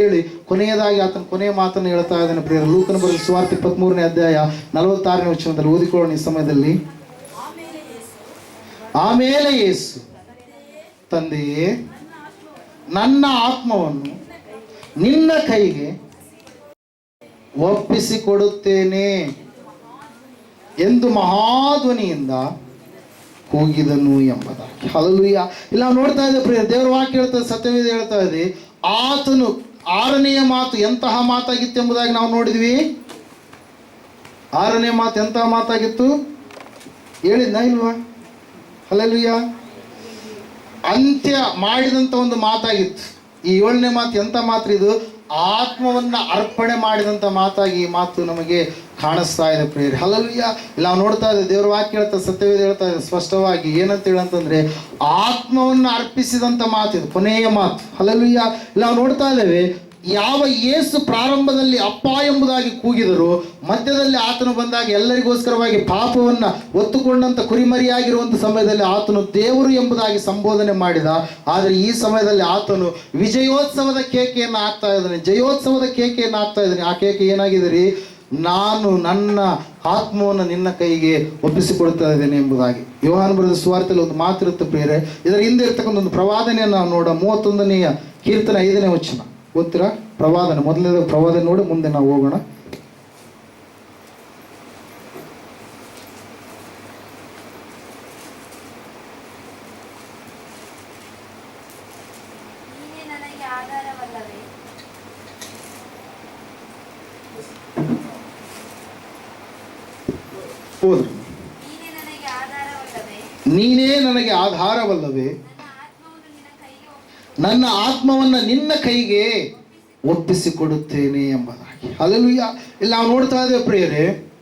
ಹೇಳಿ ಕೊನೆಯದಾಗಿ ಆತನ ಕೊನೆಯ ಮಾತನ್ನು ಹೇಳ್ತಾ ಇದ್ದಾನೆ ಪ್ರಿಯರ. ಲೂಕನ ಬರೆದ ಇಪ್ಪತ್ತ್ ಇಪ್ಪತ್ಮೂರನೇ ಅಧ್ಯಾಯ ನಲವತ್ತಾರನೇ ವಚನದಲ್ಲಿ ಓದಿಕೊಳ್ಳೋಣ ಈ ಸಮಯದಲ್ಲಿ. ಆಮೇಲೆ ಯೇಸು ತಂದೆಯೇ, ನನ್ನ ಆತ್ಮವನ್ನು ನಿನ್ನ ಕೈಗೆ ಒಪ್ಪಿಸಿಕೊಡುತ್ತೇನೆ ಎಂದು ಮಹಾಧ್ವನಿಯಿಂದ ಕೂಗಿದನು ಎಂಬುದಾಗಿ. ಹಲಲುಯ್ಯ ಇಲ್ಲ ನೋಡ್ತಾ ಇದ್ದೆ ಪ್ರಿಯ ದೇವರ ವಾಕ್ಯ ಹೇಳ್ತದೆ ಸತ್ಯವೇದ ಹೇಳ್ತಾ ಇದೆ, ಆತನು ಆರನೆಯ ಮಾತು ಎಂತಹ ಮಾತಾಗಿತ್ತು ಎಂಬುದಾಗಿ ನಾವು ನೋಡಿದ್ವಿ. ಆರನೇ ಮಾತು ಎಂತಹ ಮಾತಾಗಿತ್ತು? ಹೇಳಿದ್ನ ಇಲ್ವಾ? ಅಲ್ಲಲ್ವಿಯ ಅಂತ್ಯ ಮಾಡಿದಂತ ಒಂದು ಮಾತಾಗಿತ್ತು. ಈ ಏಳನೇ ಮಾತು ಎಂತ ಮಾತ್ರ ಇದು? ಆತ್ಮವನ್ನ ಅರ್ಪಣೆ ಮಾಡಿದಂತ ಮಾತಾಗಿ ಈ ಮಾತು ನಮಗೆ ಕಾಣಿಸ್ತಾ ಇದೆ ಪ್ರಿಯರಿ. ಹಲಲುಯ್ಯ ಇಲ್ಲ ನಾವು ನೋಡ್ತಾ ಇದ್ದೇವೆ, ದೇವ್ರ ವಾಕ್ಯ ಹೇಳ್ತಾ, ಸತ್ಯವೇದ ಹೇಳ್ತಾ ಇದೆ ಸ್ಪಷ್ಟವಾಗಿ ಏನಂತ ಹೇಳಂತಂದ್ರೆ ಆತ್ಮವನ್ನ ಅರ್ಪಿಸಿದಂಥ ಮಾತು ಇದು, ಕೊನೆಯ ಮಾತು. ಹಲಲುಯ್ಯ ನಾವು ನೋಡ್ತಾ ಇದ್ದೇವೆ, ಯಾವ ಯೇಸು ಪ್ರಾರಂಭದಲ್ಲಿ ಅಪ್ಪ ಎಂಬುದಾಗಿ ಕೂಗಿದರು, ಮಧ್ಯದಲ್ಲಿ ಆತನು ಬಂದಾಗ ಎಲ್ಲರಿಗೋಸ್ಕರವಾಗಿ ಪಾಪವನ್ನ ಒತ್ತುಕೊಂಡಂತ ಕುರಿಮರಿಯಾಗಿರುವಂಥ ಸಮಯದಲ್ಲಿ ಆತನು ದೇವರು ಎಂಬುದಾಗಿ ಸಂಬೋಧನೆ ಮಾಡಿದ. ಆದರೆ ಈ ಸಮಯದಲ್ಲಿ ಆತನು ವಿಜಯೋತ್ಸವದ ಕೇಕೆಯನ್ನು ಹಾಕ್ತಾ ಇದ್ದಾನೆ. ಜಯೋತ್ಸವದ ಕೇಕೆಯನ್ನು ಹಾಕ್ತಾ ಇದ್ದಾನೆ. ಆ ಕೇಕೆ ಏನಾಗಿದೆ ರೀ? ನಾನು ನನ್ನ ಆತ್ಮವನ್ನು ನಿನ್ನ ಕೈಗೆ ಒಪ್ಪಿಸಿಕೊಡ್ತಾ ಇದ್ದೇನೆ ಎಂಬುದಾಗಿ. ಯೋಹಾನ್ ಬರೆದ ಸ್ವಾರ್ಥದಲ್ಲಿ ಒಂದು ಮಾತಿರುತ್ತೆ ಪ್ರೇರೆ ಇದರ ಹಿಂದೆ ಇರ್ತಕ್ಕಂಥ ಒಂದು ಪ್ರವಾದನೆಯನ್ನು ನಾವು ನೋಡ, ಮೂವತ್ತೊಂದನೆಯ ಕೀರ್ತನೆ ಐದನೇ ವಚನ. ಗೊತ್ತಿರ? ಪ್ರವಾದನೆ. ಮೊದಲನೇದ ಪ್ರವಾದನೆ ನೋಡಿ, ಮುಂದೆ ನಾವು ಹೋಗೋಣ ನೀನೇ ನನಗೆ ಆಧಾರವಲ್ಲವೇ ಹೋದ್ರು ನೀನೇ ನನಗೆ ಆಧಾರವಲ್ಲವೇ ನೀನೇ ನನಗೆ ಆಧಾರವಲ್ಲವೇ ನನ್ನ ಆತ್ಮವನ್ನು ನಿನ್ನ ಕೈಗೆ ಒಪ್ಪಿಸಿ ಕೈಗೆ ಒಪ್ಪಿಸಿಕೊಡುತ್ತೇನೆ ಎಂಬುದಾಗಿ. ಅಲ್ಲೆಲುಯ್ಯ ಇಲ್ಲಿ ನಾವು ನೋಡ್ತಾ ಇದ್ದೇವೆ ಪ್ರಿಯರೇ,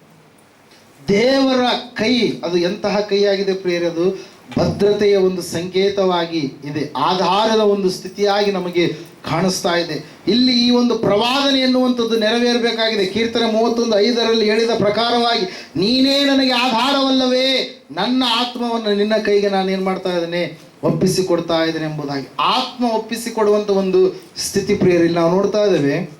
ದೇವರ ಕೈ, ಅದು ಎಂತಹ ಕೈಯಾಗಿದೆ ಪ್ರಿಯರೇ, ಅದು ಭದ್ರತೆಯ ಒಂದು ಸಂಕೇತವಾಗಿ ಇದೆ. ಆಧಾರದ ಒಂದು ಸ್ಥಿತಿಯಾಗಿ ನಮಗೆ ಕಾಣಿಸ್ತಾ ಇದೆ. ಇಲ್ಲಿ ಈ ಒಂದು ಪ್ರವಾದನೆ ಎನ್ನುವಂಥದ್ದು ನೆರವೇರಬೇಕಾಗಿದೆ. ಕೀರ್ತನೆ ಮೂವತ್ತೊಂದು ಐದರಲ್ಲಿ ಹೇಳಿದ ಪ್ರಕಾರವಾಗಿ, ನೀನೇ ನನಗೆ ಆಧಾರವಲ್ಲವೇ ನನ್ನ ಆತ್ಮವನ್ನು ನಿನ್ನ ಕೈಗೆ ನಾನು ಏನು ಮಾಡ್ತಾ ಇದ್ದೇನೆ? ಒಪ್ಪಿಸಿಕೊಡ್ತಾ ಇದ್ದೇನೆ ಎಂಬುದಾಗಿ. ಆತ್ಮ ಒಪ್ಪಿಸಿ ಒಪ್ಪಿಸಿಕೊಡುವಂಥ ಒಂದು ಸ್ಥಿತಿ ಪ್ರಿಯರಲ್ಲಿ ನಾವು ನೋಡ್ತಾ ಇದ್ದೇವೆ.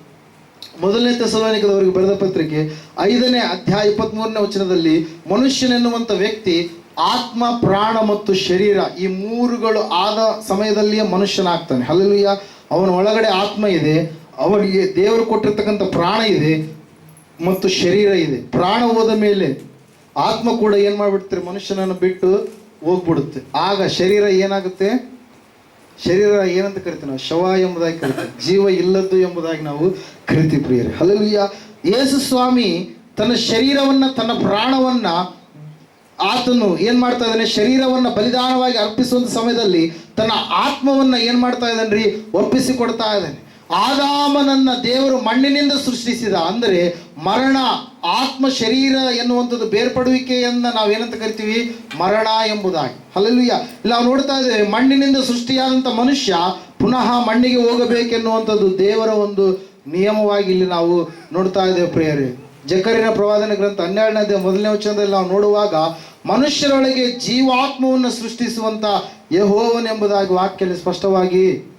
ಮೊದಲನೇ ತೆಸಲೋನಿಕದವರಿಗೆ ಬರೆದ ಪತ್ರಿಕೆ ಐದನೇ ಅಧ್ಯಾಯ ಇಪ್ಪತ್ಮೂರನೇ ವಚನದಲ್ಲಿ ಮನುಷ್ಯನೆನ್ನುವಂಥ ವ್ಯಕ್ತಿ ಆತ್ಮ, ಪ್ರಾಣ ಮತ್ತು ಶರೀರ ಈ ಮೂರುಗಳು ಆದ ಸಮಯದಲ್ಲಿಯೇ ಮನುಷ್ಯನಾಗ್ತಾನೆ. ಹಲಲುಯ್ಯ ಅವನ ಒಳಗಡೆ ಆತ್ಮ ಇದೆ. ಅವನಿಗೆ ದೇವರು ಕೊಟ್ಟಿರ್ತಕ್ಕಂಥ ಪ್ರಾಣ ಇದೆ ಮತ್ತು ಶರೀರ ಇದೆ. ಪ್ರಾಣ ಹೋದ ಮೇಲೆ ಆತ್ಮ ಕೂಡ ಏನು ಮಾಡ್ಬಿಡ್ತಾರೆ? ಮನುಷ್ಯನನ್ನು ಬಿಟ್ಟು ಹೋಗ್ಬಿಡುತ್ತೆ. ಆಗ ಶರೀರ ಏನಾಗುತ್ತೆ? ಶರೀರ ಏನಂತ ಕರಿತೀವಿ ನಾವು? ಶವ ಎಂಬುದಾಗಿ ಕರಿತೀವಿ. ಜೀವ ಇಲ್ಲದ್ದು ಎಂಬುದಾಗಿ ನಾವು ಕರಿತೀವಿ ಪ್ರಿಯರೇ. ಹಲಲುಯ್ಯ ಯೇಸು ಸ್ವಾಮಿ ತನ್ನ ಶರೀರವನ್ನ, ತನ್ನ ಪ್ರಾಣವನ್ನ ಆತನು ಏನ್ ಮಾಡ್ತಾ ಇದ್ದಾನೆ? ಶರೀರವನ್ನ ಬಲಿದಾನವಾಗಿ ಅರ್ಪಿಸುವಂತ ಸಮಯದಲ್ಲಿ ತನ್ನ ಆತ್ಮವನ್ನ ಏನ್ ಮಾಡ್ತಾ ಇದ್ದಾನ್ರಿ? ಒಪ್ಪಿಸಿ ಕೊಡ್ತಾ ಇದ್ದಾನೆ. ಆದಾಮನನ್ನ ದೇವರು ಮಣ್ಣಿನಿಂದ ಸೃಷ್ಟಿಸಿದ ಅಂದರೆ ಮರಣ, ಆತ್ಮ ಶರೀರ ಎನ್ನುವಂಥದ್ದು ಬೇರ್ಪಡುವಿಕೆಯನ್ನ ನಾವೇನಂತ ಕರಿತೀವಿ? ಮರಣ ಎಂಬುದಾಗಿ. ಅಲ್ಲಲ್ಲಿಯ ಇಲ್ಲ ನಾವು ನೋಡ್ತಾ ಇದ್ದೇವೆ ಮಣ್ಣಿನಿಂದ ಸೃಷ್ಟಿಯಾದಂಥ ಮನುಷ್ಯ ಪುನಃ ಮಣ್ಣಿಗೆ ಹೋಗಬೇಕೆನ್ನುವಂಥದ್ದು ದೇವರ ಒಂದು ನಿಯಮವಾಗಿ ಇಲ್ಲಿ ನಾವು ನೋಡ್ತಾ ಇದ್ದೇವೆ ಪ್ರೇಯರಿ. ಜಕರಿನ ಪ್ರವಾದನ ಗ್ರಂಥ ಹನ್ನೆರಡನೇ ಮೊದಲನೇ ವಚನದಲ್ಲಿ ನಾವು ನೋಡುವಾಗ, ಮನುಷ್ಯರೊಳಗೆ ಜೀವಾತ್ಮವನ್ನು ಸೃಷ್ಟಿಸುವಂತ ಯಹೋವನ್ ಎಂಬುದಾಗಿ ವಾಕ್ಯದಲ್ಲಿ ಸ್ಪಷ್ಟವಾಗಿ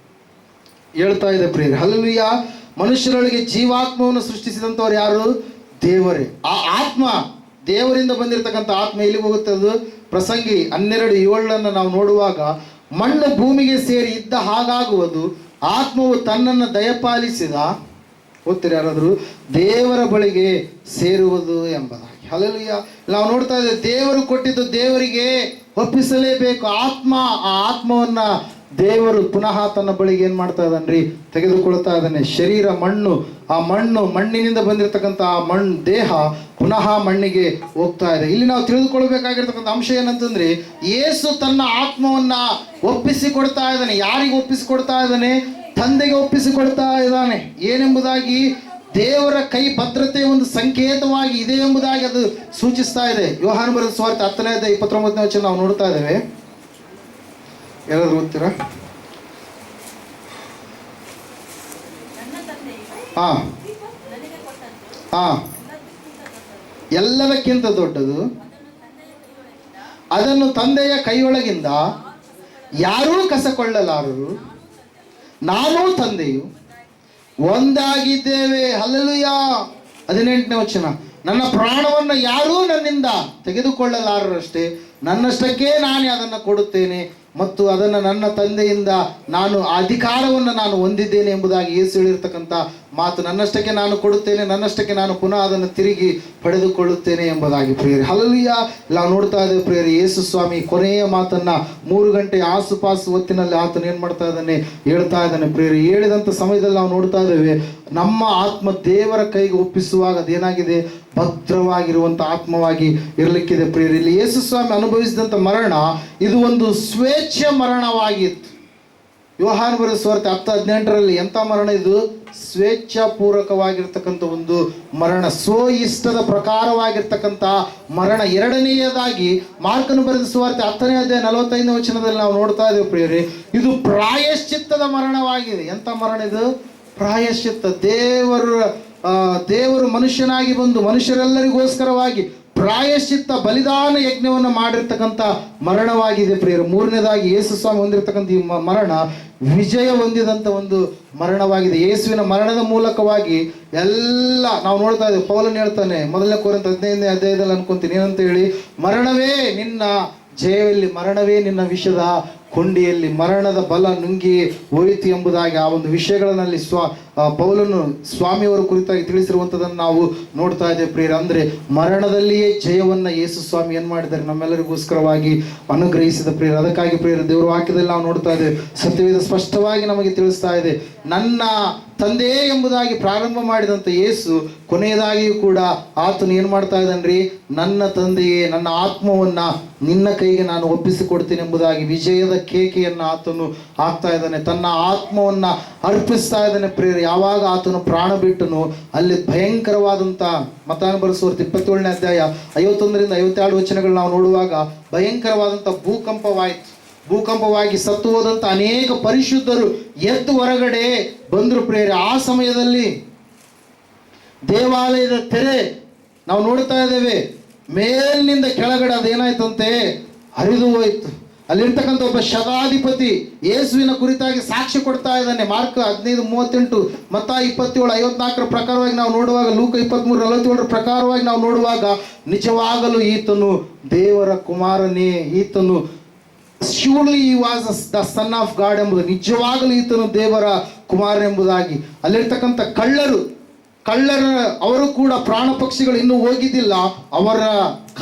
ಹೇಳ್ತಾ ಇದೆ ಪ್ರಿಯರೇ. ಅಲ್ಲಿಯ ಮನುಷ್ಯರೊಳಗೆ ಜೀವಾತ್ಮವನ್ನು ಸೃಷ್ಟಿಸಿದಂಥವ್ರು ಯಾರು? ದೇವರೇ. ಆ ಆತ್ಮ ದೇವರಿಂದ ಬಂದಿರತಕ್ಕಂಥ ಆತ್ಮ ಎಲ್ಲಿಗೆ ಹೋಗುತ್ತೆ ಅದು? ಪ್ರಸಂಗಿ ಹನ್ನೆರಡು ಏಳನ್ನು ನಾವು ನೋಡುವಾಗ ಮಣ್ಣು ಭೂಮಿಗೆ ಸೇರಿ ಇದ್ದ ಹಾಗಾಗುವುದು, ಆತ್ಮವು ತನ್ನನ್ನು ದಯಪಾಲಿಸಿದ ಗೊತ್ತಿರ ಯಾರಾದರೂ? ದೇವರ ಬಳಿಗೆ ಸೇರುವುದು ಎಂಬುದಾಗಿ. ಹಲಲುಯ್ಯ ನಾವು ನೋಡ್ತಾ ಇದ್ದೇವೆ, ದೇವರು ಕೊಟ್ಟಿದ್ದು ದೇವರಿಗೆ ಒಪ್ಪಿಸಲೇಬೇಕು. ಆತ್ಮ, ಆ ಆತ್ಮವನ್ನ ದೇವರು ಪುನಃ ತನ್ನ ಬಳಿಗೆ ಏನ್ ಮಾಡ್ತಾ ಇದ್ದಾನ್ರಿ? ತೆಗೆದುಕೊಳ್ತಾ ಇದ್ದಾನೆ. ಶರೀರ, ಮಣ್ಣು. ಆ ಮಣ್ಣು ಮಣ್ಣಿನಿಂದ ಬಂದಿರತಕ್ಕಂಥ ಆ ಮಣ್ಣು ದೇಹ ಪುನಃ ಮಣ್ಣಿಗೆ ಹೋಗ್ತಾ ಇದೆ. ಇಲ್ಲಿ ನಾವು ತಿಳಿದುಕೊಳ್ಬೇಕಾಗಿರ್ತಕ್ಕಂಥ ಅಂಶ ಏನಂತಂದ್ರೆ ಯೇಸು ತನ್ನ ಆತ್ಮವನ್ನ ಒಪ್ಪಿಸಿ ಕೊಡ್ತಾ ಇದ್ದಾನೆ. ಯಾರಿಗೆ ಒಪ್ಪಿಸಿ ಕೊಡ್ತಾ ಇದ್ದಾನೆ? ತಂದೆಗೆ ಒಪ್ಪಿಸಿಕೊಡ್ತಾ ಇದ್ದಾನೆ. ಏನೆಂಬುದಾಗಿ ದೇವರ ಕೈ ಭದ್ರತೆ ಒಂದು ಸಂಕೇತವಾಗಿ ಇದೆ ಎಂಬುದಾಗಿ ಅದು ಸೂಚಿಸ್ತಾ ಇದೆ. ಯೋಹಾನ ಬರೆದ ಸ್ವಾರ್ಥ ಹತ್ತನೇ ಇಪ್ಪತ್ತೊಂಬತ್ತನೇ ವಚನ ನಾವು ನೋಡ್ತಾ ಇದ್ದೇವೆ. ಯಾರಾದ್ರೂ ಓದ್ತೀರಾ? ಹಾಂ. ಹಾ. ಎಲ್ಲದಕ್ಕಿಂತ ದೊಡ್ಡದು, ಅದನ್ನು ತಂದೆಯ ಕೈಯೊಳಗಿಂದ ಯಾರೂ ಕಸಕೊಳ್ಳಲಾರರು. ನಾನು ತಂದೆಯು. ಒಂದಾಗಿದ್ದೇವೆ ಹಲಲುಯ ಹದಿನೆಂಟನೇ ವಚನ. ನನ್ನ ಪ್ರಾಣವನ್ನು ಯಾರೂ ನನ್ನಿಂದ ತೆಗೆದುಕೊಳ್ಳಲಾರರಷ್ಟೇ. ನನ್ನಷ್ಟಕ್ಕೆ ನಾನೇ ಅದನ್ನು ಕೊಡುತ್ತೇನೆ. ಮತ್ತು ಅದನ್ನು ನನ್ನ ತಂದೆಯಿಂದ ನಾನು ಅಧಿಕಾರವನ್ನು ನಾನು ಹೊಂದಿದ್ದೇನೆ ಎಂಬುದಾಗಿ ಯೇಸು ಹೇಳಿರ್ತಕ್ಕಂಥ ಮಾತು ನನ್ನಷ್ಟಕ್ಕೆ ನಾನು ಕೊಡುತ್ತೇನೆ, ನನ್ನಷ್ಟಕ್ಕೆ ನಾನು ಪುನಃ ಅದನ್ನು ತಿರುಗಿ ಪಡೆದುಕೊಳ್ಳುತ್ತೇನೆ ಎಂಬುದಾಗಿ ಪ್ರಿಯರಿ. ಹಲಲಿಯ ನಾವು ನೋಡ್ತಾ ಇದ್ದೇವೆ ಪ್ರಿಯರಿ, ಯೇಸು ಸ್ವಾಮಿ ಕೊನೆಯ ಮಾತನ್ನ ಮೂರು ಗಂಟೆ ಆಸುಪಾಸು ಹೊತ್ತಿನಲ್ಲಿ ಆತನ ಏನ್ ಮಾಡ್ತಾ ಇದ್ದಾನೆ? ಹೇಳ್ತಾ ಇದ್ದಾನೆ ಪ್ರಿಯರಿ. ಹೇಳಿದಂಥ ಸಮಯದಲ್ಲಿ ನಾವು ನೋಡ್ತಾ ಇದ್ದೇವೆ, ನಮ್ಮ ಆತ್ಮ ದೇವರ ಕೈಗೆ ಒಪ್ಪಿಸುವಾಗ ಅದೇನಾಗಿದೆ ಭದ್ರವಾಗಿರುವಂಥ ಆತ್ಮವಾಗಿ ಇರಲಿಕ್ಕಿದೆ ಪ್ರಿಯರಿ. ಇಲ್ಲಿ ಯೇಸು ಸ್ವಾಮಿ ಅನುಭವಿಸಿದಂಥ ಮರಣ, ಇದು ಒಂದು ಸ್ವೇಚ್ಛ ಮರಣವಾಗಿತ್ತು. ಯೋಹಾನ್ ಬರೆದ ಸ್ವಾರ್ಥ ಹತ್ತು ಹದಿನೆಂಟರಲ್ಲಿ ಎಂಥ ಮರಣ ಇದು? ಸ್ವೇಚ್ಛಾಪೂರ್ವಕವಾಗಿರ್ತಕ್ಕಂಥ ಒಂದು ಮರಣ. ಸ್ವ ಇಷ್ಟದ ಪ್ರಕಾರವಾಗಿರ್ತಕ್ಕಂಥ ಮರಣ ಎರಡನೆಯದಾಗಿ ಮಾರ್ಕನು ಬರೆದ ಸುವಾರ್ತೆ ಹತ್ತನೇ ಅಧ್ಯಾಯ ನಲವತ್ತೈದನೇ ವಚನದಲ್ಲಿ ನಾವು ನೋಡ್ತಾ ಇದ್ದೇವೆ ಪ್ರಿಯರಿ. ಇದು ಪ್ರಾಯಶ್ಚಿತ್ತದ ಮರಣವಾಗಿದೆ. ಎಂಥ ಮರಣ ಇದು? ಪ್ರಾಯಶ್ಚಿತ್ತ. ದೇವರು ದೇವರು ಮನುಷ್ಯನಾಗಿ ಬಂದು ಮನುಷ್ಯರೆಲ್ಲರಿಗೋಸ್ಕರವಾಗಿ ಪ್ರಾಯಶ್ಚಿತ್ತ ಬಲಿದಾನ ಯಜ್ಞವನ್ನು ಮಾಡಿರ್ತಕ್ಕಂಥ ಮರಣವಾಗಿದೆ ಪ್ರಿಯರು. ಮೂರನೇದಾಗಿ ಯೇಸು ಸ್ವಾಮಿ ಹೊಂದಿರತಕ್ಕಂಥ ಈ ಮರಣ ವಿಜಯ ಹೊಂದಿದಂಥ ಒಂದು ಮರಣವಾಗಿದೆ. ಯೇಸುವಿನ ಮರಣದ ಮೂಲಕವಾಗಿ ಎಲ್ಲ, ನಾವು ನೋಡ್ತಾ ಇದ್ದೇವೆ, ಪೌಲನ್ ಹೇಳ್ತಾನೆ, ಮೊದಲನೇ ಕೋರಂತ ಹದಿನೈದನೇ ಅಧ್ಯಾಯದಲ್ಲಿ ಅನ್ಕೊಂತೀನಿ, ಏನಂತ ಹೇಳಿ, ಮರಣವೇ ನಿನ್ನ ಜಯದಲ್ಲಿ ಮರಣವೇ ನಿನ್ನ ವಿಷದ ಕೊಂಡಿಯಲ್ಲಿ, ಮರಣದ ಬಲ ನುಂಗಿ ಹೋಯಿತು ಎಂಬುದಾಗಿ ಆ ಒಂದು ವಿಷಯಗಳಲ್ಲಿ ಸ್ವ ಆ ಪೌಲನು ಸ್ವಾಮಿಯವರ ಕುರಿತಾಗಿ ತಿಳಿಸಿರುವಂಥದ್ದನ್ನು ನಾವು ನೋಡ್ತಾ ಇದ್ದೇವೆ ಪ್ರಿಯರ. ಅಂದರೆ ಮರಣದಲ್ಲಿಯೇ ಜಯವನ್ನು ಯೇಸು ಸ್ವಾಮಿ ಏನು ಮಾಡಿದ್ದಾರೆ? ನಮ್ಮೆಲ್ಲರಿಗೋಸ್ಕರವಾಗಿ ಅನುಗ್ರಹಿಸಿದ ಪ್ರಿಯರು. ಅದಕ್ಕಾಗಿ ಪ್ರಿಯರ, ದೇವರ ವಾಕ್ಯದಲ್ಲಿ ನಾವು ನೋಡ್ತಾ ಇದ್ದೇವೆ. ಸತ್ಯವೇದ ಸ್ಪಷ್ಟವಾಗಿ ನಮಗೆ ತಿಳಿಸ್ತಾ ಇದೆ. ನನ್ನ ತಂದೆಯೇ ಎಂಬುದಾಗಿ ಪ್ರಾರಂಭ ಮಾಡಿದಂಥ ಯೇಸು ಕೊನೆಯದಾಗಿಯೂ ಕೂಡ ಆತನು ಏನು ಮಾಡ್ತಾ ಇದ್ದಾನ್ರಿ ನನ್ನ ತಂದೆಯೇ, ನನ್ನ ಆತ್ಮವನ್ನು ನಿನ್ನ ಕೈಗೆ ನಾನು ಒಪ್ಪಿಸಿಕೊಡ್ತೇನೆ ಎಂಬುದಾಗಿ ವಿಜಯದ ಕೇಕೆಯನ್ನು ಆತನು ಹಾಕ್ತಾ ಇದ್ದಾನೆ. ತನ್ನ ಆತ್ಮವನ್ನು ಅರ್ಪಿಸ್ತಾ ಇದ್ದಾನೆ ಯಾವಾಗ ಆತನು ಪ್ರಾಣ ಬಿಟ್ಟನು ಅಲ್ಲಿ ಭಯಂಕರವಾದಂಥ ಮತಾನುಬರಿಸುವರ್ತಿ ಇಪ್ಪತ್ತೇಳನೇ ಅಧ್ಯಾಯ ಐವತ್ತೊಂದರಿಂದ ಐವತ್ತೆರಡು ವಚನಗಳು ನಾವು ನೋಡುವಾಗ ಭಯಂಕರವಾದಂಥ ಭೂಕಂಪವಾಯಿತು. ಭೂಕಂಪವಾಗಿ ಸತ್ತು ಹೋದಂಥ ಅನೇಕ ಪರಿಶುದ್ಧರು ಎದ್ದು ಹೊರಗಡೆ ಬಂದರು ಪ್ರೇರೆ ಆ ಸಮಯದಲ್ಲಿ ದೇವಾಲಯದ ತೆರೆ ನಾವು ನೋಡ್ತಾ ಇದ್ದೇವೆ. ಮೇಲಿನಿಂದ ಕೆಳಗಡೆ ಅದೇನಾಯ್ತಂತೆ? ಹರಿದು ಹೋಯ್ತು. ಅಲ್ಲಿರ್ತಕ್ಕಂಥ ಒಬ್ಬ ಶತಾಧಿಪತಿ ಯೇಸುವಿನ ಕುರಿತಾಗಿ ಸಾಕ್ಷಿ ಕೊಡ್ತಾ ಇದ್ದಾನೆ. ಮಾರ್ಕ್ ಹದಿನೈದು ಮೂವತ್ತೆಂಟು ಮತ್ತ ಇಪ್ಪತ್ತೇಳು, ಐವತ್ನಾಲ್ಕರ ಪ್ರಕಾರವಾಗಿ ನಾವು ನೋಡುವಾಗ, ಲೂಕ ಇಪ್ಪತ್ತ್ಮೂರು ನಲವತ್ತೇಳರ ಪ್ರಕಾರವಾಗಿ ನಾವು ನೋಡುವಾಗ, ನಿಜವಾಗಲೂ ಈತನು ದೇವರ ಕುಮಾರನೇ, ಈತನು surely was the son of God ಎಂಬುದು, ನಿಜವಾಗಲೂ ಈತನು ದೇವರ ಕುಮಾರ ಎಂಬುದಾಗಿ. ಅಲ್ಲಿರ್ತಕ್ಕಂಥ ಕಳ್ಳರು, ಕಳ್ಳರ, ಅವರು ಕೂಡ ಪ್ರಾಣ ಪಕ್ಷಿಗಳು ಇನ್ನೂ ಹೋಗಿದ್ದಿಲ್ಲ. ಅವರ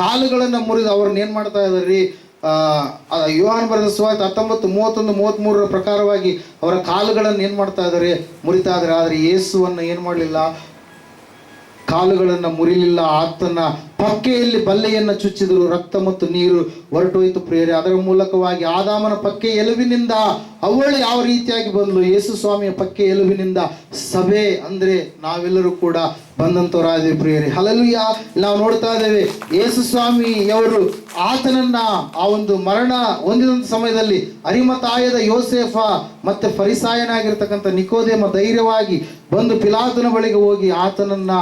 ಕಾಲುಗಳನ್ನು ಮುರಿದು ಅವ್ರನ್ನ ಏನು ಮಾಡ್ತಾ ಇದ್ದಾರೆ? ಯೋಹಾನ್ ಬರೆದ ಸುವಾರ್ತೆ ಹತ್ತೊಂಬತ್ತು, ಮೂವತ್ತೊಂದು ಮೂವತ್ತ್ಮೂರರ ಪ್ರಕಾರವಾಗಿ ಅವರ ಕಾಲುಗಳನ್ನು ಏನು ಮಾಡ್ತಾ ಇದ್ದಾರೆ? ಮುರಿತಾ ಇದ್ದಾರೆ. ಆದರೆ ಯೇಸುವನ್ನು ಏನು ಮಾಡಲಿಲ್ಲ? ಕಾಲುಗಳನ್ನು ಮುರಿಲಿಲ್ಲ. ಆತನ ಪಕ್ಕೆಯಲ್ಲಿ ಬಲ್ಲೆಯನ್ನು ಚುಚ್ಚಿದರು, ರಕ್ತ ಮತ್ತು ನೀರು ಹೊರಟೋಯ್ತು ಪ್ರಿಯರೇ. ಅದರ ಮೂಲಕವಾಗಿ ಆದಾಮನ ಪಕ್ಕೆ ಎಲುವಿನಿಂದ ಅವಳು ಯಾವ ರೀತಿಯಾಗಿ ಬಂದಳು ಯೇಸು ಸ್ವಾಮಿಯ ಪಕ್ಕೆ ಎಲುವಿನಿಂದ ಸಭೆ ಅಂದ್ರೆ ನಾವೆಲ್ಲರೂ ಕೂಡ ಬಂದಂತವರಾದೇವೆ ಪ್ರಿಯರಿ. ಹಲಲುಯ ನಾವು ನೋಡ್ತಾ ಇದ್ದೇವೆ, ಯೇಸು ಸ್ವಾಮಿಯವರು ಆತನನ್ನ ಆ ಒಂದು ಮರಣ ಹೊಂದಿದಂಥ ಸಮಯದಲ್ಲಿ ಅರಿಮತಾಯದ ಯೋಸೇಫ ಮತ್ತೆ ಫರಿಸಾಯನಾಗಿರ್ತಕ್ಕಂಥ ನಿಕೋದೇಮ ಧೈರ್ಯವಾಗಿ ಬಂದು ಪಿಲಾತನ ಬಳಿಗೆ ಹೋಗಿ ಆತನನ್ನ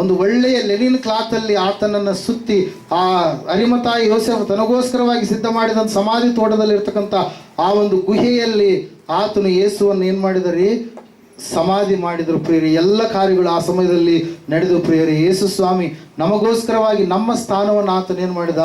ಒಂದು ಒಳ್ಳೆಯ ಲೆನಿನ್ ಕ್ಲಾತಲ್ಲಿ ಆತನನ್ನು ಸುತ್ತಿ ಆ ಅರಿಮತಾಯಿ ಯೋಸೆಫ್ ತನಗೋಸ್ಕರವಾಗಿ ಸಿದ್ಧ ಮಾಡಿದಂಥ ಸಮಾಧಿ ತೋಟದಲ್ಲಿರ್ತಕ್ಕಂಥ ಆ ಒಂದು ಗುಹೆಯಲ್ಲಿ ಆತನು ಯೇಸುವನ್ನು ಏನು ಮಾಡಿದರಿ ಸಮಾಧಿ ಮಾಡಿದರು ಪ್ರಿಯರಿ. ಎಲ್ಲ ಕಾರ್ಯಗಳು ಆ ಸಮಯದಲ್ಲಿ ನಡೆದು ಪ್ರಿಯರಿ. ಯೇಸು ಸ್ವಾಮಿ ನಮಗೋಸ್ಕರವಾಗಿ ನಮ್ಮ ಸ್ಥಾನವನ್ನು ಆತನು ಏನು ಮಾಡಿದ?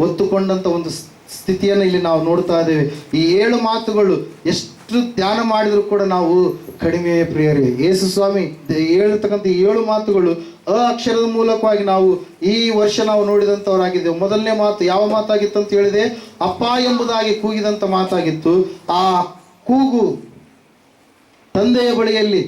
ಒತ್ತುಕೊಂಡಂಥ ಒಂದು ಸ್ಥಿತಿಯನ್ನು ಇಲ್ಲಿ ನಾವು ನೋಡ್ತಾ ಇದ್ದೇವೆ. ಈ ಏಳು ಮಾತುಗಳು ಎಷ್ಟು ಧ್ಯಾನ ಮಾಡಿದರೂ ಕೂಡ ನಾವು ಕಡಿಮೆ ಪ್ರಿಯರೇ, ಯೇಸು ಸ್ವಾಮಿ ಹೇಳ್ತಕ್ಕಂಥ ಏಳು ಮಾತುಗಳು ಅ ಅಕ್ಷರದ ಮೂಲಕವಾಗಿ ನಾವು ಈ ವರ್ಷ ನಾವು ನೋಡಿದಂಥವರಾಗಿದ್ದೆವು. ಮೊದಲನೇ ಮಾತು ಯಾವ ಮಾತಾಗಿತ್ತು ಅಂತ ಹೇಳಿದೆ? ಅಪ್ಪ ಎಂಬುದಾಗಿ ಕೂಗಿದಂಥ ಮಾತಾಗಿತ್ತು. ಆ ಕೂಗು ತಂದೆಯ ಬಳಿಯಲ್ಲಿ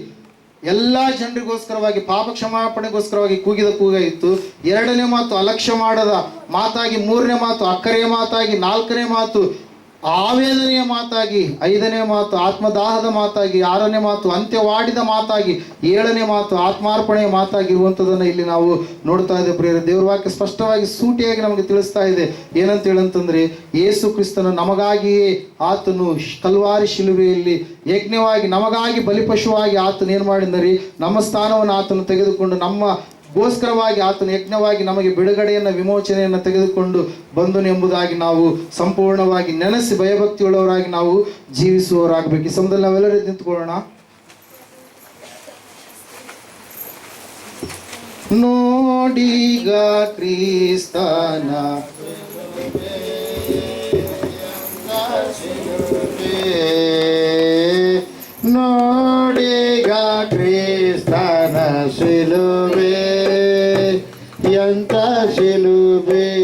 ಎಲ್ಲ ಜನರಿಗೋಸ್ಕರವಾಗಿ, ಪಾಪ ಕ್ಷಮಾಪಣೆಗೋಸ್ಕರವಾಗಿ ಕೂಗಿದ ಕೂಗಾಯಿತು. ಎರಡನೇ ಮಾತು ಅಲಕ್ಷ್ಯ ಮಾಡದ ಮಾತಾಗಿ, ಮೂರನೇ ಮಾತು ಅಕ್ಕರೆಯ ಮಾತಾಗಿ, ನಾಲ್ಕನೇ ಮಾತು ಆವೇದನೆಯ ಮಾತಾಗಿ, ಐದನೇ ಮಾತು ಆತ್ಮದಾಹದ ಮಾತಾಗಿ, ಆರನೇ ಮಾತು ಅಂತ್ಯವಾಡಿದ ಮಾತಾಗಿ, ಏಳನೇ ಮಾತು ಆತ್ಮಾರ್ಪಣೆಯ ಮಾತಾಗಿರುವಂಥದ್ದನ್ನು ಇಲ್ಲಿ ನಾವು ನೋಡ್ತಾ ಇದ್ದೇವೆ ಪ್ರಿಯರ. ದೇವರ ವಾಕ್ಯ ಸ್ಪಷ್ಟವಾಗಿ ಸೂಟಿಯಾಗಿ ನಮಗೆ ತಿಳಿಸ್ತಾ ಇದೆ. ಏನಂತ ಹೇಳಂತಂದ್ರೆ ಯೇಸು ಕ್ರಿಸ್ತನು ನಮಗಾಗಿಯೇ ಆತನು ಕಲ್ವಾರಿ ಶಿಲುಬೆಯಲ್ಲಿ ಯಜ್ಞವಾಗಿ, ನಮಗಾಗಿ ಬಲಿಪಶುವಾಗಿ ಆತನು ಏನು ಮಾಡಿದರೆ ನಮ್ಮ ಸ್ಥಾನವನ್ನು ಆತನು ತೆಗೆದುಕೊಂಡು ನಮ್ಮ ಗೋಸ್ಕರವಾಗಿ ಆತನ ಯಜ್ಞವಾಗಿ ನಮಗೆ ಬಿಡುಗಡೆಯನ್ನು, ವಿಮೋಚನೆಯನ್ನು ತೆಗೆದುಕೊಂಡು ಬಂದನು ಎಂಬುದಾಗಿ ನಾವು ಸಂಪೂರ್ಣವಾಗಿ ನೆನೆಸಿ ಭಯಭಕ್ತಿಯುಳ್ಳವರಾಗಿ ನಾವು ಜೀವಿಸುವವರಾಗಬೇಕು. ಈ ಸಮಯದಲ್ಲಿ ನಾವೆಲ್ಲರೂ ನಿಂತ್ಕೊಳ್ಳೋಣ. ನೋಡಿಗ ಕ್ರಿಸ್ತನ ನೋಡಿಗ ಕ್ರಿಸ್ತನ ಶಿಲುವೇ শিলুবে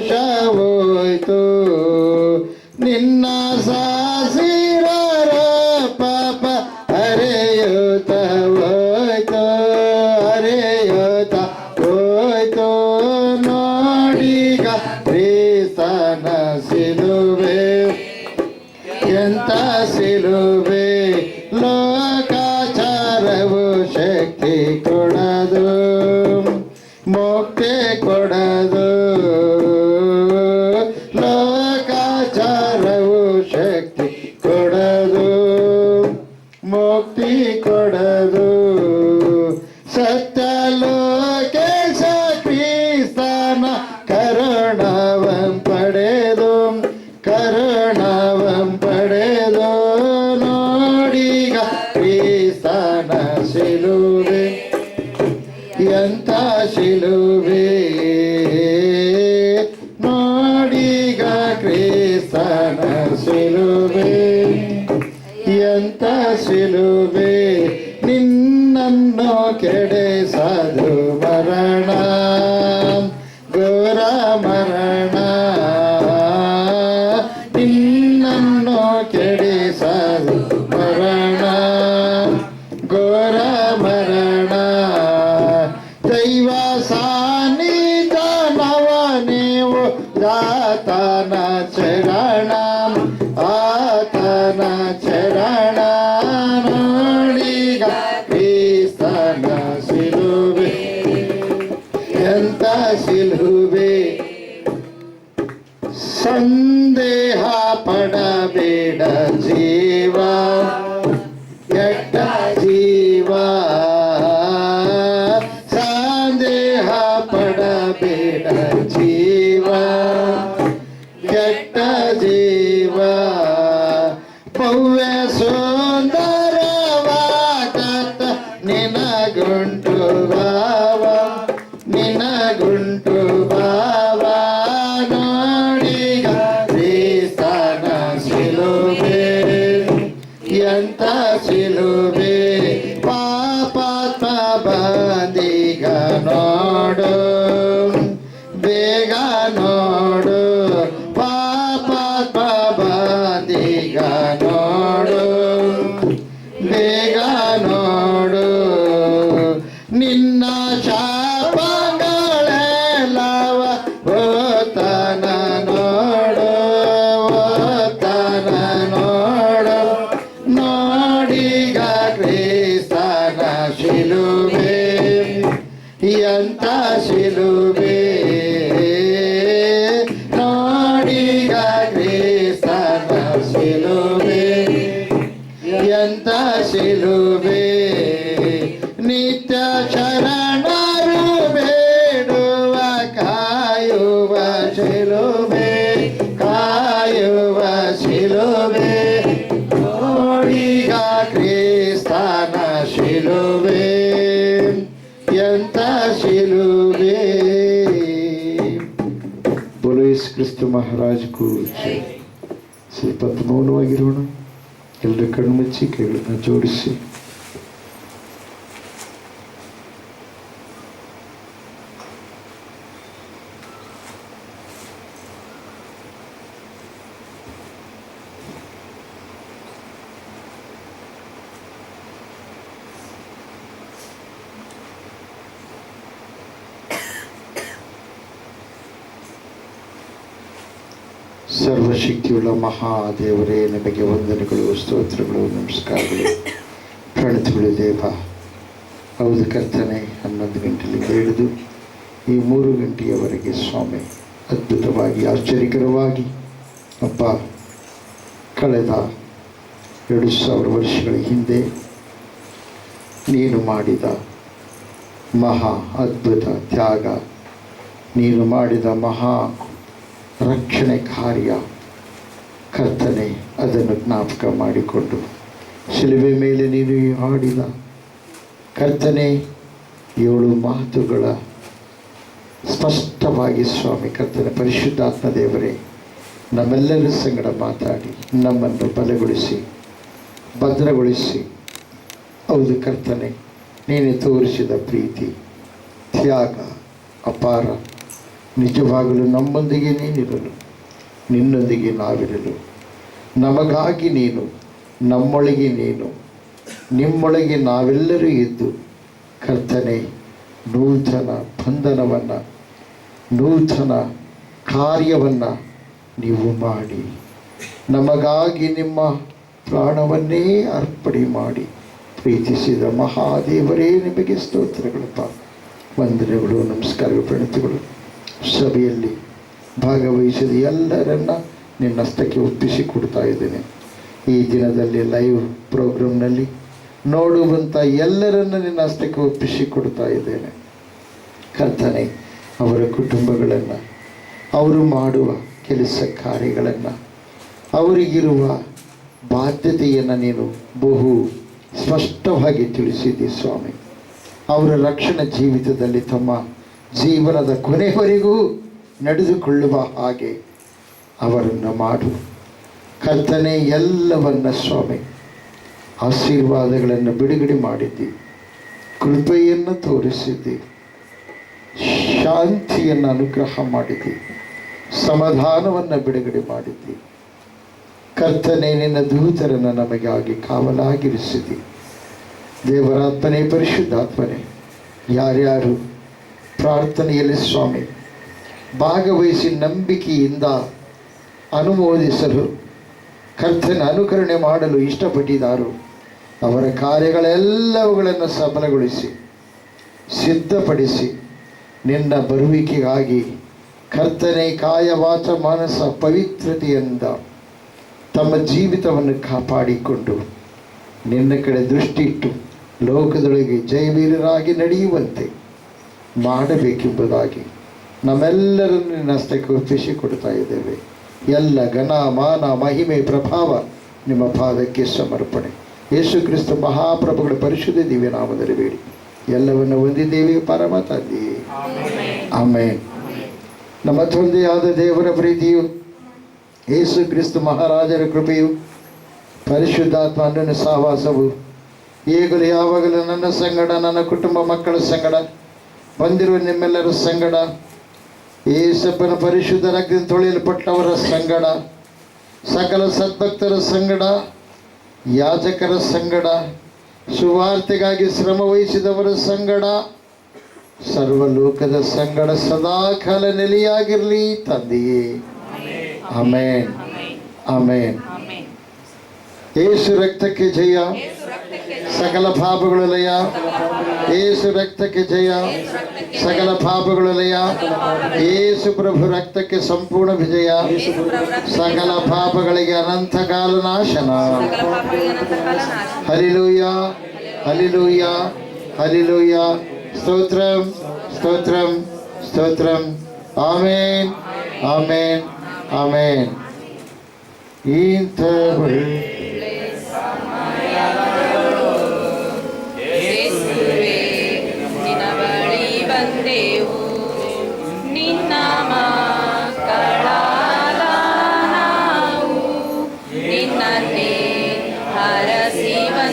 Shri Okay. ಜೀವಾ ಜಟ್ಟ ಜೀವಾ ಭವ್ಯ গানো ಮಹಾರಾಜ್ಗೂ ಸ್ವಲ್ಪ ಮೌನವಾಗಿರೋಣ ಎಲ್ಲರೂ ಕಣ್ಮುಚ್ಚಿ ಕೇಳನ್ನ ಜೋಡಿಸಿ. ಸರ್ವಶಕ್ತಿಯುಳ್ಳ ಮಹಾದೇವರೇ, ನಿಮಗೆ ವಂದನೆಗಳು, ಸ್ತೋತ್ರಗಳು, ನಮಸ್ಕಾರಗಳು. ಪ್ರಣತಿಗಳು ದೇವ. ಹೌದು ಕರ್ತನೆ, ಹನ್ನೊಂದು ಗಂಟೆಯಲ್ಲಿ ಹಿಡಿದು ಈ ಮೂರು ಗಂಟೆಯವರೆಗೆ ಸ್ವಾಮಿ, ಅದ್ಭುತವಾಗಿ, ಆಶ್ಚರ್ಯಕರವಾಗಿ, ಅಪ್ಪ, ಕಳೆದ ಎರಡು ಸಾವಿರ ವರ್ಷಗಳ ಹಿಂದೆ ನೀನು ಮಾಡಿದ ಮಹಾ ಅದ್ಭುತ ತ್ಯಾಗ, ನೀನು ಮಾಡಿದ ಮಹಾ ರಕ್ಷಣೆ ಕಾರ್ಯ ಕರ್ತನೆ ಅದನ್ನು ಜ್ಞಾಪಕ ಮಾಡಿಕೊಂಡು ಶಿಲುಬೆ ಮೇಲೆ ನೀನು ಹಾಡಿದ ಕರ್ತನೆ ಏಳು ಮಾತುಗಳ ಸ್ಪಷ್ಟವಾಗಿ ಸ್ವಾಮಿ ಕರ್ತನೆ ಪರಿಶುದ್ಧಾತ್ಮ ದೇವರೇ, ನಮ್ಮೆಲ್ಲರೂ ಸಂಗಡ ಮಾತಾಡಿ, ನಮ್ಮನ್ನು ಬಲಗೊಳಿಸಿ, ಭದ್ರಗೊಳಿಸಿ. ಹೌದು ಕರ್ತನೆ, ನೀನೆ ತೋರಿಸಿದ ಪ್ರೀತಿ, ತ್ಯಾಗ, ಅಪಾರ ನಿಜವಾಗಲೂ ನಮ್ಮೊಂದಿಗೆ ನೀನಿರಲು, ನಿನ್ನೊಂದಿಗೆ ನಾವಿರಲು. ನಮಗಾಗಿ ನೀನು, ನಮ್ಮೊಳಗೆ ನೀನು, ನಿಮ್ಮೊಳಗೆ ನಾವೆಲ್ಲರೂ ಇದ್ದು, ಕರ್ತನೆ, ನೂತನ ಬಂಧನವನ್ನು, ನೂತನ ಕಾರ್ಯವನ್ನು ನೀವು ಮಾಡಿ. ನಮಗಾಗಿ ನಿಮ್ಮ ಪ್ರಾಣವನ್ನೇ ಅರ್ಪಣೆ ಮಾಡಿ. ಪ್ರೀತಿಸಿದ ಮಹಾದೇವರೇ, ನಿಮಗೆ ಸ್ತೋತ್ರಗಳಪ್ಪ. ವಂದನೆಗಳು, ನಮಸ್ಕಾರಗಳು, ಪ್ರಣತಿಗಳು. ಸಭೆಯಲ್ಲಿ ಭಾಗವಹಿಸಿದ ಎಲ್ಲರನ್ನ ನಿನ್ನ ಹಸ್ತಕ್ಕೆ ಒಪ್ಪಿಸಿ ಕೊಡ್ತಾ ಇದ್ದೇನೆ. ಈ ದಿನದಲ್ಲಿ ಲೈವ್ ಪ್ರೋಗ್ರಾಮ್ನಲ್ಲಿ ನೋಡುವಂಥ ಎಲ್ಲರನ್ನ ನಿನ್ನ ಹಸ್ತಕ್ಕೆ ಒಪ್ಪಿಸಿ ಕೊಡ್ತಾ ಇದ್ದೇನೆ. ಕರ್ತನೆ, ಅವರ ಕುಟುಂಬಗಳನ್ನು, ಅವರು ಮಾಡುವ ಕೆಲಸ ಕಾರ್ಯಗಳನ್ನು, ಅವರಿಗಿರುವ ಬಾಧ್ಯತೆಯನ್ನು ನೀನು ಬಹು ಸ್ಪಷ್ಟವಾಗಿ ತಿಳಿಸಿದ್ದಿ ಸ್ವಾಮಿ. ಅವರ ರಕ್ಷಣಾ ಜೀವಿತದಲ್ಲಿ ತಮ್ಮ ಜೀವನದ ಕೊನೆವರೆಗೂ ನಡೆದುಕೊಳ್ಳುವ ಹಾಗೆ ಅವರನ್ನು ಮಾಡು. ಕರ್ತನೆ, ಎಲ್ಲವನ್ನ ಸ್ವಾಮಿ, ಆಶೀರ್ವಾದಗಳನ್ನು ಬಿಡುಗಡೆ ಮಾಡಿದ್ದಿ. ಕೃಪೆಯನ್ನು ತೋರಿಸಿದ್ದಿ. ಶಾಂತಿಯನ್ನು ಅನುಗ್ರಹ ಮಾಡಿದ್ದಿ. ಸಮಾಧಾನವನ್ನು ಬಿಡುಗಡೆ ಮಾಡಿದ್ದಿ. ಕರ್ತನೆ, ನಿನ್ನ ದೂತರನ್ನು ನಮಗಾಗಿ ಕಾವಲಾಗಿರಿಸಿದಿ ದೇವರಾತ್ಮನೇ, ಪರಿಶುದ್ಧಾತ್ಮನೇ, ಯಾರ್ಯಾರು ಪ್ರಾರ್ಥನೆಯಲ್ಲಿ ಸ್ವಾಮಿ. ಭಾಗವಹಿಸಿ ನಂಬಿಕೆಯಿಂದ ಅನುಮೋದಿಸಲು ಕರ್ತನ ಅನುಕರಣೆ ಮಾಡಲು ಇಷ್ಟಪಟ್ಟಿದ್ದಾರೋ. ಅವರ ಕಾರ್ಯಗಳೆಲ್ಲವುಗಳನ್ನು ಸಫಲಗೊಳಿಸಿ ಸಿದ್ಧಪಡಿಸಿ, ನಿನ್ನ ಬರುವಿಕೆಗಾಗಿ ಕರ್ತನೆ ಕಾಯವಾಚ ಮಾನಸ ಪವಿತ್ರತೆಯಿಂದ ತಮ್ಮ ಜೀವಿತವನ್ನು ಕಾಪಾಡಿಕೊಂಡು ನಿನ್ನ ಕಡೆ ದೃಷ್ಟಿಟ್ಟು, ಲೋಕದೊಳಗೆ ಜಯವೀರರಾಗಿ ನಡೆಯುವಂತೆ ಮಾಡಬೇಕೆಂಬುದಾಗಿ ನಮ್ಮೆಲ್ಲರನ್ನು ನಿನ್ನ ಹಸ್ತಕ್ಕೆ ಒಪ್ಪಿಸಿ ಕೊಡ್ತಾ ಇದ್ದೇವೆ. ಎಲ್ಲ ಘನ ಮಾನ ಮಹಿಮೆ ಪ್ರಭಾವ ನಿಮ್ಮ ಪಾದಕ್ಕೆ ಸಮರ್ಪಣೆ. ಯೇಸು ಕ್ರಿಸ್ತ ಮಹಾಪ್ರಭುಗಳ ಪರಿಶುದ್ಧ ದಿವ್ಯ ನಾಮದಲ್ಲಿ ಬೇಡಿ. ಎಲ್ಲವನ್ನು ಹೊಂದಿದ್ದೇವೆ ಪರಮ ತಂದೆಯೇ ಆಮೇ ನಮ್ಮ ತಂದೆಯಾದ ದೇವರ ಪ್ರೀತಿಯು ಯೇಸು ಕ್ರಿಸ್ತ ಮಹಾರಾಜರ ಕೃಪೆಯು ಪರಿಶುದ್ಧಾತ್ಮ ಅನ್ನನ ಸಹವಾಸವು ಈಗಲೂ ಯಾವಾಗಲೂ ನನ್ನ ಸಂಗಡ ನನ್ನ ಕುಟುಂಬ ಮಕ್ಕಳ ಸಂಗಡ ಬಂದಿರುವ ನಿಮ್ಮೆಲ್ಲರ ಸಂಗಡ ಏಸಪ್ಪನ ಪರಿಶುದ್ಧ ರಕ್ತದಿಂದ ತೊಳೆಯಲ್ಪಟ್ಟವರ ಸಂಗಡ ಸಕಲ ಸದ್ಭಕ್ತರ ಸಂಗಡ ಯಾಜಕರ ಸಂಗಡ ಸುವಾರ್ತೆಗಾಗಿ ಶ್ರಮ ವಹಿಸಿದವರ ಸಂಗಡ ಸರ್ವಲೋಕದ ಸಂಗಡ ಸದಾಕಾಲ ನೆಲೆಯಾಗಿರಲಿ ತಂದೆಯೇ. ಆಮೇನ್. ಆಮೇನ್. ಏಸು ರಕ್ತಕ್ಕೆ ಜಯ. ಸಕಲ ಪಾಪಗಳು ಲಯ ಏಸು ರಕ್ತಕ್ಕೆ ಜಯ ಸಕಲ ಪಾಪಗಳು ಲಯ ಏಸು ಪ್ರಭು ರಕ್ತಕ್ಕೆ ಸಂಪೂರ್ಣ ವಿಜಯ ಸಕಲ ಪಾಪಗಳಿಗೆ ಅನಂತ ಕಾಲ ನಾಶನ ಹಲಿಲೂಯ ಹಲಿಲೂಯ ಹಲಿಲೂಯ ಸ್ತೋತ್ರಂ ಸ್ತೋತ್ರಂ ಸ್ತೋತ್ರಂ ಆಮೇನ್ ಆಮೇನ್ ಆಮೇನ್ ಇಂಥ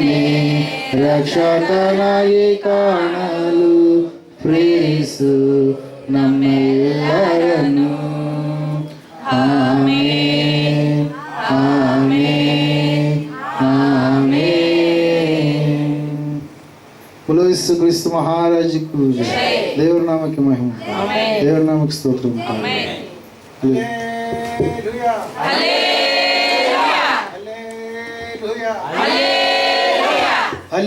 ఆమె రక్షకనై కాణలు ప్రేసు నమ్మెల్లరను ఆమె ఆమె ఆమె పులోసు క్రీస్తు మహారాజు పూజ దేవుడి నామకి మహిమ దేవుడి నామకి స్తోత్రం హల్లెలూయా హల్లెలూయా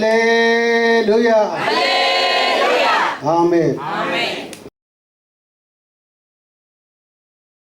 Hallelujah. Hallelujah. Amen. Amen.